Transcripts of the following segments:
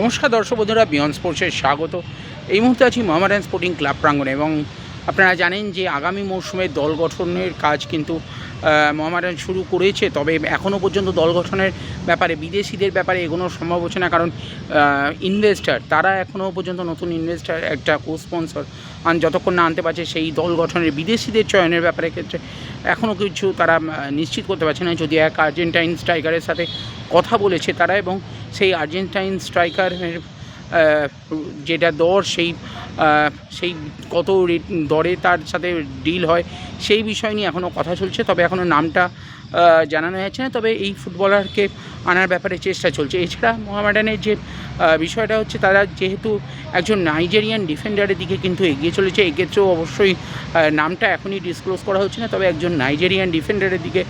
নমস্কার দর্শক বন্ধুরা বিয়ন্ড স্পোর্টসের স্বাগত। এই মুহূর্তে আছি মোহামেডান স্পোর্টিং ক্লাব প্রাঙ্গণে এবং আপনারা জানেন যে আগামী মৌসুমে দল গঠনের কাজ কিন্তু মোহামেডান শুরু করেছে, তবে এখনও পর্যন্ত দল গঠনের ব্যাপারে, বিদেশিদের ব্যাপারে এগোনোর সম্ভব হচ্ছে না, কারণ ইনভেস্টার তারা এখনও পর্যন্ত নতুন ইনভেস্টার একটা কো স্পন্সর আন যতক্ষণ না আনতে পারছে সেই দল গঠনের বিদেশিদের চয়নের ব্যাপারে ক্ষেত্রে এখনও কিছু তারা নিশ্চিত করতে পারছে না। যদি এক আর্জেন্টাইন স্ট্রাইকারের সাথে কথা বলেছে তারা এবং সেই আর্জেন্টাইন স্ট্রাইকারের যেটা দর সেই সেই কত দরে তার সাথে ডিল হয়, সেই বিষয় নিয়ে এখনও কথা চলছে। তবে এখনও নামটা জানানো যাচ্ছে না। তবে এই ফুটবলারকে আনার ব্যাপারে চেষ্টা চলছে। এছাড়া মোহামেডানের যে বিষয়টা হচ্ছে তারা যেহেতু একজন নাইজেরিয়ান ডিফেন্ডারের দিকে কিন্তু এগিয়ে চলেছে, এক্ষেত্রেও অবশ্যই নামটা এখনই ডিসক্লোজ করা হচ্ছে না। তবে একজন নাইজেরিয়ান ডিফেন্ডারের দিকে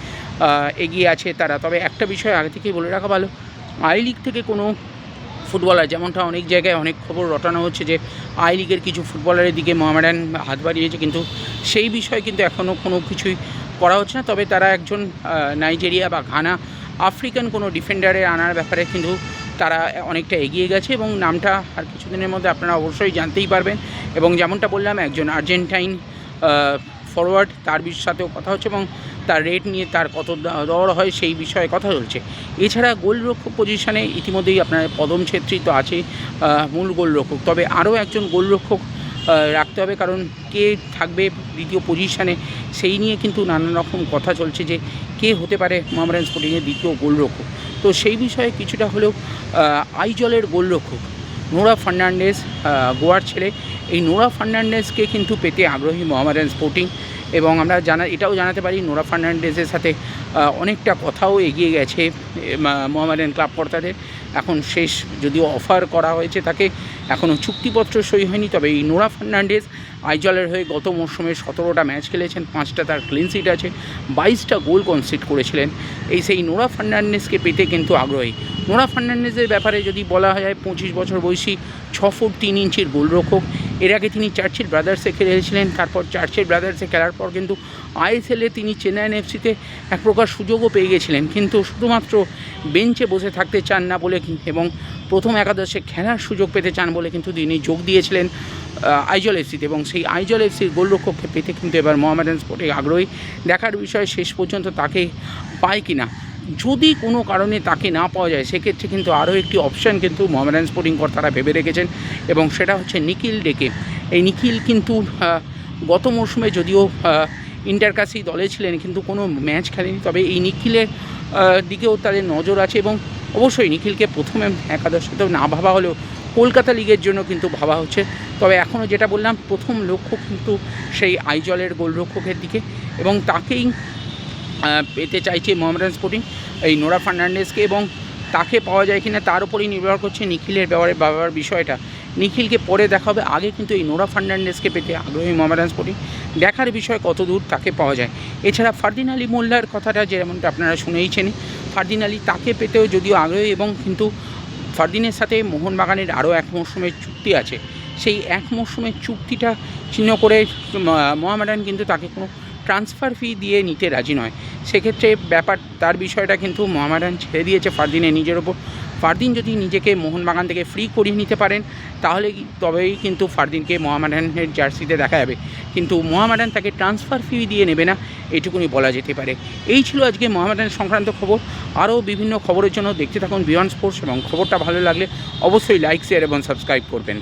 এগিয়ে আছে তারা। তবে একটা বিষয় আগে থেকেই বলে রাখা ভালো আই লিগ থেকে কোনো ফুটবলার, যেমনটা অনেক জায়গায় অনেক খবর রটানো হচ্ছে যে আই লিগের কিছু ফুটবলারের দিকে মোহামেডান হাত বাড়িয়েছে, কিন্তু সেই বিষয়ে কিন্তু এখনও কোনো কিছুই করা হচ্ছে না। তবে তারা একজন নাইজেরিয়া বা ঘানা আফ্রিকান কোনো ডিফেন্ডারে আনার ব্যাপারে কিন্তু তারা অনেকটা এগিয়ে গেছে এবং নামটা আর কিছুদিনের মধ্যে আপনারা অবশ্যই জানতেই পারবেন। এবং যেমনটা বললাম, একজন আর্জেন্টাইন ফরওয়ার্ড তার সাথেও কথা হচ্ছে এবং তার রেট নিয়ে তার কত দর হয় সেই বিষয়ে কথা চলছে। এছাড়া গোলরক্ষক পজিশনে ইতিমধ্যেই আপনার পদম ছেত্রী তো আছে মূল গোলরক্ষক। তবে আরও একজন গোলরক্ষক রাখতে হবে কারণ কে থাকবে দ্বিতীয় পজিশনে সেই নিয়ে কিন্তু নানান রকম কথা চলছে যে কে হতে পারে মোহামেডান স্পোর্টিংয়ের দ্বিতীয় গোলরক্ষক। তো সেই বিষয়ে কিছুটা হলেও আইজলের গোলরক্ষক নোরা ফার্নান্ডেজ গোয়ার ছেলে। এই নোরা ফার্নান্ডেজকে কিন্তু পেতে আগ্রহী মোহামেডান স্পোর্টিং এবং আমরা জানা এটাও জানাতে পারি নোরা ফার্নান্ডেজের সাথে অনেকটা কথাও এগিয়ে গেছে মোহামেডান ক্লাব কর্তাদের। এখন শেষ, যদিও অফার করা হয়েছে তাকে এখনও চুক্তিপত্র সই হয়নি, তবে এই নোরা ফার্নান্ডেজ আইজলের হয়ে গত মরশুমে সতেরোটা ম্যাচ খেলেছেন, পাঁচটা তার ক্লিন সিট আছে, বাইশটা গোল কনসিড করেছিলেন। এই সেই নোরা ফার্নান্ডেজকে পেতে কিন্তু আগ্রহী। নোরা ফার্নান্ডেজের ব্যাপারে যদি বলা হয়, পঁচিশ বছর বয়সী, ছ ফুট তিন ইঞ্চির গোলরক্ষক। এর আগে তিনি চার্চিল ব্রাদার্সে খেলেছিলেন, তারপর চার্চিল ব্রাদার্সে খেলার পর কিন্তু আইএসএলে তিনি চেন্নাইন এফসিতে এক প্রকার সুযোগও পেয়ে গেছিলেন। কিন্তু শুধুমাত্র বেঞ্চে বসে থাকতে চান না বলে, এবং প্রথম একাদশে খেলার সুযোগ পেতে চান বলে কিন্তু তিনি যোগ দিয়েছিলেন আইজল এফসিতে। এবং সেই আইজল এফসির গোলরক্ষককে পেতে কিন্তু এবার মোহামেডান স্পোর্টে আগ্রহী দেখার বিষয়ে শেষ পর্যন্ত তাকে পায় কিনা। যদি কোনো কারণে তাকে না পাওয়া যায়, সেক্ষেত্রে কিন্তু আরও একটি অপশান কিন্তু মোহামেডান স্পোর্টিং কর্তারা ভেবে রেখেছেন। এবং সেটা হচ্ছে নিখিল ডেকে। এই নিখিল কিন্তু গত মরশুমে যদিও ইন্টার কাসি দলে ছিলেন, কিন্তু কোনো ম্যাচ খেলেনি। তবে এই নিখিলের দিকেও তাদের নজর আছে এবং অবশ্যই নিখিলকে প্রথমে একাদশতেও না ভাবা হলেও কলকাতা লিগের জন্য কিন্তু ভাবা হচ্ছে। তবে এখনও যেটা বললাম, প্রথম লক্ষ্য কিন্তু সেই আইজলের গোলরক্ষকের দিকে এবং তাকেই পেতে চাইছে মোহামেডান স্পোর্টিং এই নোরা ফার্নান্ডেসকে এবং তাকে পাওয়া যায় কিনা তার উপরেই নির্ভর করছে নিখিলের ব্যাপারে বাবার বিষয়টা। নিখিলকে পরে দেখা হবে। আগে কিন্তু এই নোরা ফার্নান্ডেজকে পেতে আগ্রহী মোহামেডান স্পোর্টিং। দেখার বিষয় কত দূর তাকে পাওয়া যায়। এছাড়া ফারদিন আলী মোল্লার কথাটা যেমনটা আপনারা শুনেইছেন ফারদিন আলী তাকে পেতেও যদিও আগ্রহী এবং কিন্তু ফারদিনের সাথে মোহনবাগানের আরও এক মরশুমের চুক্তি আছে। সেই এক মরশুমের চুক্তিটা চিহ্ন করে মোহামেডান কিন্তু তাকে কোনো ট্রান্সফার ফি দিয়ে নিতে রাজি নয়। সেক্ষেত্রে ব্যাপার, তার বিষয়টা কিন্তু মোহামেডান ছেড়ে দিয়েছে ফারদিনের নিজের ওপর। ফারদিন যদি নিজেকে মোহনবাগান থেকে ফ্রি করিয়ে নিতে পারেন তাহলে তবেই কিন্তু ফারদিনকে মোহামেডানের জার্সিতে দেখা যাবে। কিন্তু মোহামেডান তাকে ট্রান্সফার ফি দিয়ে নেবে না, এটুকুনি বলা যেতে পারে। এই ছিল আজকে মোহামেডান সংক্রান্ত খবর। আরও বিভিন্ন খবরের জন্য দেখতে থাকুন বিয়ন্ড স্পোর্টস এবং খবরটা ভালো লাগলে অবশ্যই লাইক শেয়ার এবং সাবস্ক্রাইব করবেন।